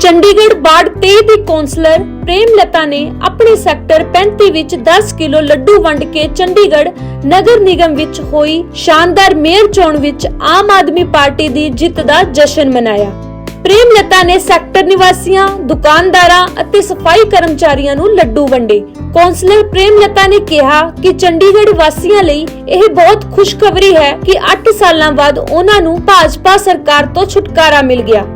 ਚੰਡੀਗੜ੍ਹ ਬਾੜ 23 ਦੀ ਕੌਂਸਲਰ ਪ੍ਰੇਮ ਲਤਾ ਨੇ ਆਪਣੇ ਸੈਕਟਰ 35 ਵਿੱਚ 10 ਕਿਲੋ ਲੱਡੂ ਵੰਡ ਕੇ ਚੰਡੀਗੜ੍ਹ ਨਗਰ ਨਿਗਮ ਵਿੱਚ ਹੋਈ ਸ਼ਾਨਦਾਰ ਮੇਅਰ ਚੋਣ ਵਿੱਚ ਆਮ ਆਦਮੀ ਪਾਰਟੀ ਦੀ ਜਿੱਤ ਦਾ ਜਸ਼ਨ ਮਨਾਇਆ। ਪ੍ਰੇਮ ਲਤਾ ਨੇ ਸੈਕਟਰ ਨਿਵਾਸੀਆਂ, ਦੁਕਾਨਦਾਰਾਂ ਅਤੇ ਸਫ਼ਾਈ ਕਰਮਚਾਰੀਆਂ ਨੂੰ ਲੱਡੂ ਵੰਡੇ। ਕੌਂਸਲਰ ਪ੍ਰੇਮ ਲਤਾ ਨੇ ਕਿਹਾ ਕਿ ਚੰਡੀਗੜ੍ਹ ਵਾਸੀਆਂ ਲਈ ਇਹ ਬਹੁਤ ਖੁਸ਼ਖਬਰੀ ਹੈ ਕਿ 8 ਸਾਲਾਂ ਬਾਅਦ ਉਹਨਾਂ ਨੂੰ ਭਾਜਪਾ ਸਰਕਾਰ ਤੋਂ ਛੁਟਕਾਰਾ ਮਿਲ ਗਿਆ।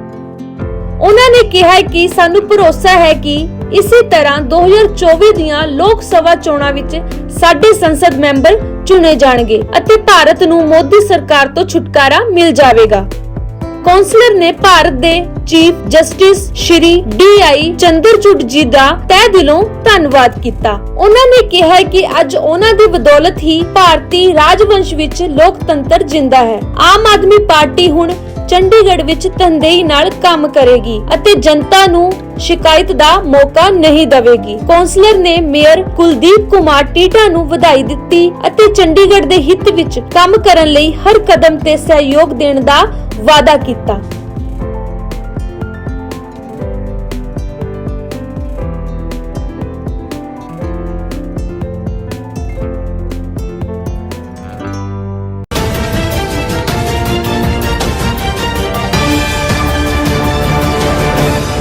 ਉਹਨਾਂ ਨੇ ਕਿਹਾ ਕਿ ਸਾਨੂੰ ਭਰੋਸਾ ਹੈ ਕਿ ਇਸੇ ਤਰ੍ਹਾਂ 2024 ਦੀਆਂ ਲੋਕ ਸਭਾ ਚੋਣਾਂ ਵਿੱਚ ਸਾਡੇ ਸੰਸਦ ਮੈਂਬਰ ਚੁਣੇ ਜਾਣਗੇ ਅਤੇ ਭਾਰਤ ਨੂੰ ਮੋਦੀ ਸਰਕਾਰ ਤੋਂ ਛੁਟਕਾਰਾ ਮਿਲ ਜਾਵੇਗਾ। ਕੌਂਸਲਰ ਨੇ ਭਾਰਤ ਦੇ chief justice Shri D D I Chandrachud ji ਦਾ ਤਹਿ ਦਿਲੋਂ ਧੰਨਵਾਦ ਕੀਤਾ। ਉਹਨਾਂ ਨੇ ਕਿਹਾ ਕਿ ਅੱਜ ਉਹਨਾਂ ਦੀ ਬਦੌਲਤ ਹੀ ਭਾਰਤੀ ਰਾਜਵੰਸ਼ ਵਿੱਚ ਲੋਕਤੰਤਰ ਜਿੰਦਾ ਹੈ। ਆਮ ਆਦਮੀ ਪਾਰਟੀ ਹੁਣ ਚੰਡੀਗੜ੍ਹ ਵਿੱਚ ਤੰਦੇਈ ਨਾਲ ਕੰਮ ਕਰੇਗੀ ਅਤੇ ਜਨਤਾ ਨੂੰ ਸ਼ਿਕਾਇਤ ਦਾ ਮੌਕਾ ਨਹੀਂ ਦੇਵੇਗੀ। ਕੌਂਸਲਰ ਨੇ ਮੇਅਰ ਕੁਲਦੀਪ ਕੁਮਾਰ ਟੀਟਾ ਨੂੰ ਵਧਾਈ ਦਿੱਤੀ ਅਤੇ ਚੰਡੀਗੜ੍ਹ ਦੇ ਹਿੱਤ ਵਿੱਚ ਕੰਮ ਕਰਨ ਲਈ ਹਰ ਕਦਮ ਤੇ ਸਹਿਯੋਗ ਦੇਣ ਦਾ ਵਾਅਦਾ ਕੀਤਾ।